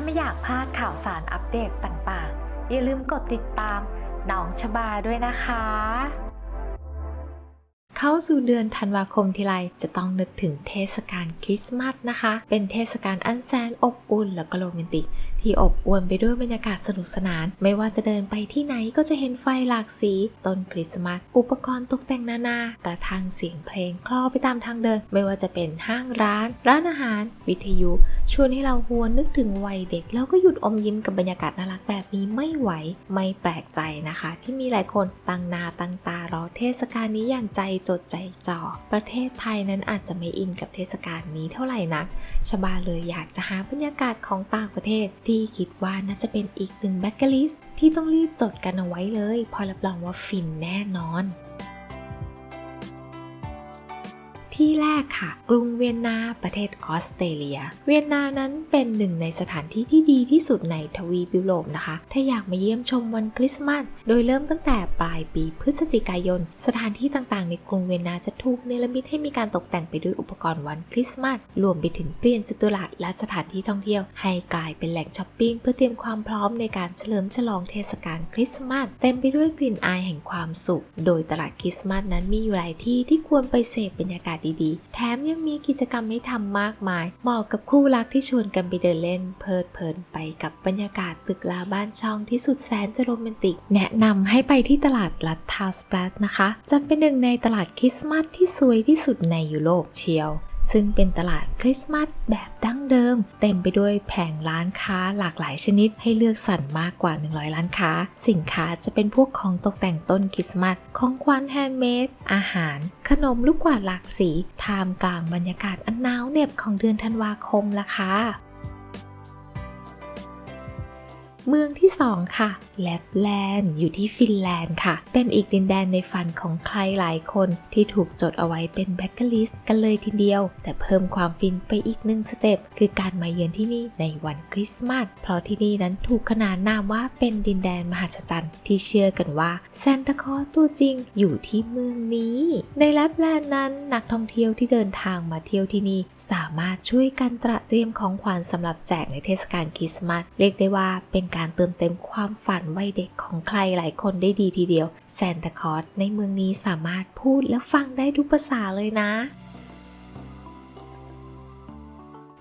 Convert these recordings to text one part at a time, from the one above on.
าไม่อยากพลาดข่าวสารอัปเดตต่างๆ อย่าลืมกดติดตามน้องชบาด้วยนะคะ เข้าสู่เดือนธันวาคมทีไรจะต้องนึกถึงเทศกาลคริสต์มาสนะคะ เป็นเทศกาลอันแสนอบอุ่นแล้วก็โรแมนติก ที่อบอวลไปด้วยบรรยากาศสนุกสนาน ไม่ว่าจะเดินไปที่ไหนก็จะเห็นไฟหลากสี ต้นคริสต์มาส อุปกรณ์ตกแต่งนานากระทั่งเสียงเพลงคลอไปตามทางเดิน ไม่ว่าจะเป็นห้างร้าน ร้านอาหาร วิทยุ ชวนให้เราหวนนึกถึงวัยเด็ก แล้วก็หยุดอมยิ้มกับบรรยากาศน่ารักแบบนี้ไม่ไหวไม่แปลกใจนะคะ ที่มีหลายคนตั้งนาตั้งตารอเทศกาลนี้อย่างใจจดใจจ่อ ประเทศไทยนั้นอาจจะไม่อินกับเทศกาลนี้เท่าไหร่นัก ชบาเลยอยากจะหาบรรยากาศของต่างประเทศ ที่คิดว่าน่าจะเป็นอีกหนึ่งแบ็กอร์ลิสที่ต้องรีบจดกันเอาไว้เลย พอรับรองว่าฟินแน่นอน ที่แรกค่ะ กรุงเวียนนา ประเทศออสเตรเลีย เวียนนานั้นเป็นหนึ่งในสถานที่ที่ดีที่สุดในทวีปยุโรปนะคะ ถ้าอยากมาเยี่ยมชมวันคริสต์มาส โดยเริ่มตั้งแต่ปลายปีพฤศจิกายน สถานที่ต่างๆ ในกรุงเวียนนาจะถูกเนรมิตให้มีการตกแต่งไปด้วยอุปกรณ์วันคริสต์มาส รวมไปถึงเปลี่ยนจัตุรัสและสถานที่ท่องเที่ยว ให้กลายเป็นแหล่งช้อปปิ้งเพื่อเตรียมความพร้อมในการเฉลิมฉลองเทศกาลคริสต์มาสเต็มไปด้วยกลิ่นอายแห่งความสุข โดยตลาดคริสต์มาสนั้นมีอยู่หลายที่ที่ควรไปเสพบรรยากาศดีๆ แถมยังมีกิจกรรมให้ทำมากมาย เหมาะกับคู่รักที่ชวนกันไปเดินเล่น เพลิดเพลินไปกับบรรยากาศตึกลาบ้านช่องที่สุดแสนจะโรแมนติก แนะนำให้ไปที่ตลาดลัดทาวสปลัสนะคะ จะเป็นหนึ่งในตลาดคริสต์มาสที่สวยที่สุดในยุโรปเชียว ซึ่งเป็นตลาดคริสต์มาสแบบดั้งเดิม เต็มไปด้วยแผงร้านค้าหลากหลายชนิดให้เลือกสรรมากกว่า 100 ร้านค้า สินค้าจะเป็นพวกของตกแต่งต้นคริสต์มาสของขวัญแฮนด์เมดอาหาร ขนมลูกกวาดหลากสีท่ามกลางบรรยากาศอันหนาวเหน็บของเดือนธันวาคมล่ะค่ะ เมืองที่ 2 ค่ะแลปแลนด์อยู่ที่ฟินแลนด์ค่ะ เป็นอีกดินแดนในฝันของใครหลายคนที่ถูกจดเอาไว้เป็นแบ็กอร์ลิสต์กันเลยทีเดียว แต่เพิ่มความฟินไปอีกหนึ่งสเต็ปคือการมาเยือนที่นี่ในวันคริสต์มาสเพราะที่นี่นั้นถูกขนานนามว่าเป็นดินแดนมหัศจรรย์ที่เชื่อกันว่าซานตาคอสตัวจริงอยู่ที่เมืองนี้ ในแลปแลนด์นั้นนักท่องเที่ยวที่เดินทางมาเที่ยวที่นี่สามารถช่วยกันตระเตรียมของขวัญสำหรับแจกในเทศกาลคริสต์มาสเรียกได้ว่าเป็นการเติมเต็มความฝันวัยเด็กของใครหลายคนได้ดีทีเดียวแซนตาคลอสในเมืองนี้สามารถพูดและฟังได้ทุกภาษาเลยนะ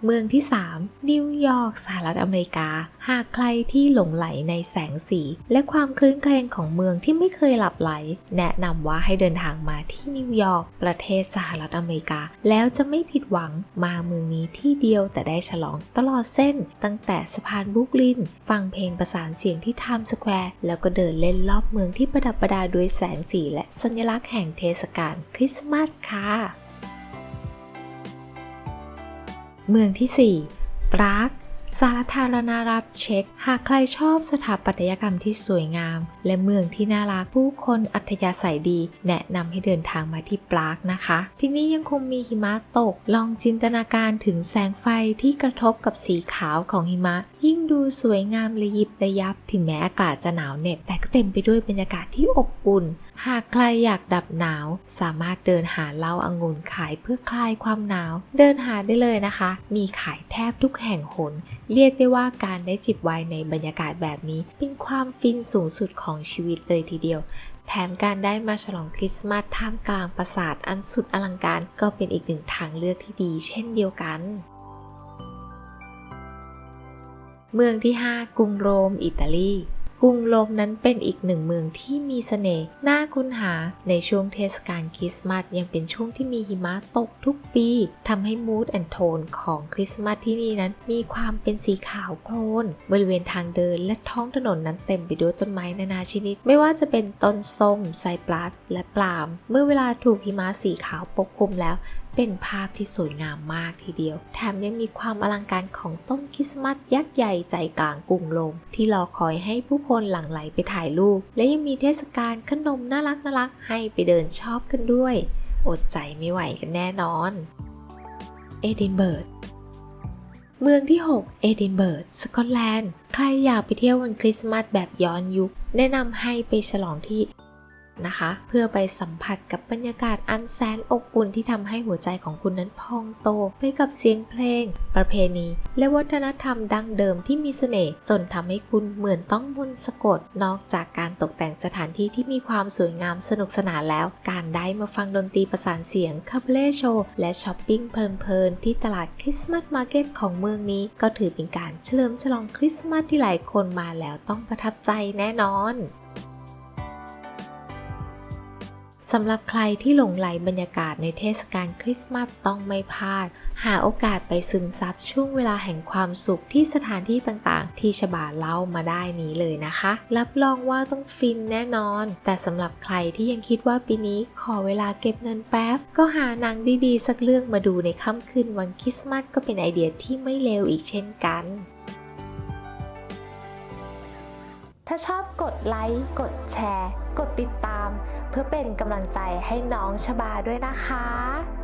เมืองที่ 3 นิวยอร์กสหรัฐอเมริกา หากใครที่หลงไหลในแสงสี และความคลื้นเครงของเมืองที่ไม่เคยหลับไหล แนะนำว่าให้เดินทางมาที่นิวยอร์กประเทศสหรัฐอเมริกา แล้วจะไม่ผิดหวังมาเมืองนี้ที่เดียวแต่ได้ฉลองตลอดเส้น ตั้งแต่สะพานบุกลิน ฟังเพลงประสานเสียงที่ไทม์สแควร์แล้วก็เดินเล่นรอบเมืองที่ประดับประดาด้วยแสงสี และสัญลักษณ์แห่งเทศกาลคริสต์มาสค่ะ เมืองที่ 4 ปราก สาธารณรัฐเช็ก หากใครชอบสถาปัตยกรรมที่สวยงาม และเมืองที่น่ารักผู้คนอัธยาศัยดี แนะนำให้เดินทางมาที่ปรากนะคะ ที่นี่ยังคงมีหิมะตก ลองจินตนาการถึงแสงไฟที่กระทบกับสีขาวของหิมะ ยิ่งดูสวยงามระยิบระยับ ถึงแม้อากาศจะหนาวเหน็บ แต่ก็เต็มไปด้วยบรรยากาศที่อบอุ่น หากใครอยากดับหนาว สามารถเดินหาเหล้าองุ่นขายเพื่อคลายความหนาว เดินหาได้เลยนะคะ มีขายแทบทุกแห่งหน เรียกได้ว่าการได้จิบไวน์ในบรรยากาศแบบนี้ เป็นความฟินสูงสุดของชีวิตเลยทีเดียว แถมการได้มาฉลองคริสต์มาสท่ามกลางปราสาทอันสุดอลังการ ก็เป็นอีกหนึ่งทางเลือกที่ดี เช่นเดียวกันเมืองที่ 5 กรุงโรม อิตาลี กรุงโรมนั้นเป็นอีกหนึ่งเมืองที่มีเสน่ห์น่าค้นหาในช่วงเทศกาลคริสต์มาสยังเป็นช่วงที่มีหิมะตกทุกปีทำให้มูดแอนโทนของคริสต์มาสที่นี่นั้นมีความเป็นสีขาวโพลนบริเวณทางเดินและท้องถนนนั้นเต็มไปด้วยต้นไม้นานาชนิด ไม่ว่าจะเป็นต้นส้มไซปรัสและปล์มเมื่อเวลาถูกหิมะสีขาวปกคลุมแล้วเป็นภาพที่สวยงามมากทีเดียว แถมยังมีความอลังการของต้นคริสต์มาสยักษ์ใหญ่ใจกลางกรุงโรมที่รอคอยให้ผู้คนหลั่งไหลไปถ่ายรูป และยังมีเทศกาลขนมน่ารักน่ารักให้ไปเดินชอบกันด้วย อดใจไม่ไหวกันแน่นอน เอดินเบิร์กเมืองที่ 6 เอดินเบิร์กสกอตแลนด์ ใครอยากไปเที่ยววันคริสต์มาสแบบย้อนยุค แนะนำให้ไปฉลองที่ นะคะ เพื่อไปสัมผัสกับบรรยากาศอันแสนอบอุ่นที่ทำให้หัวใจของคุณนั้นพองโต ไปกับเสียงเพลง ประเพณี และวัฒนธรรมดั้งเดิมที่มีเสน่ห์จนทำให้คุณเหมือนต้องมนสะกด นอกจากการตกแต่งสถานที่ที่มีความสวยงามสนุกสนานแล้ว การได้มาฟังดนตรีประสานเสียงคาเฟ่โชว์และช้อปปิ้งเพลินๆที่ตลาดคริสต์มาสมาร์เก็ตของเมืองนี้ ก็ถือเป็นการเฉลิมฉลองคริสต์มาสที่หลายคนมาแล้วต้องประทับใจแน่นอน สำหรับใครที่หลงไหลบรรยากาศในเทศกาลคริสต์มาสต้องไม่พลาด หาโอกาสไปซึมซับช่วงเวลาแห่งความสุขที่สถานที่ต่างๆ ที่ฉบาเล่ามาได้นี้เลยนะคะ รับรองว่าต้องฟินแน่นอน แต่สำหรับใครที่ยังคิดว่าปีนี้ขอเวลาเก็บเงินแป๊บ ก็หาหนังดีๆ สักเรื่องมาดูในค่ำคืนวันคริสต์มาสก็เป็นไอเดียที่ไม่เลวอีกเช่นกันถ้าชอบกดไลค์ กดแชร์ กดติดตาม เพื่อเป็นกำลังใจให้น้องชบาด้วยนะคะ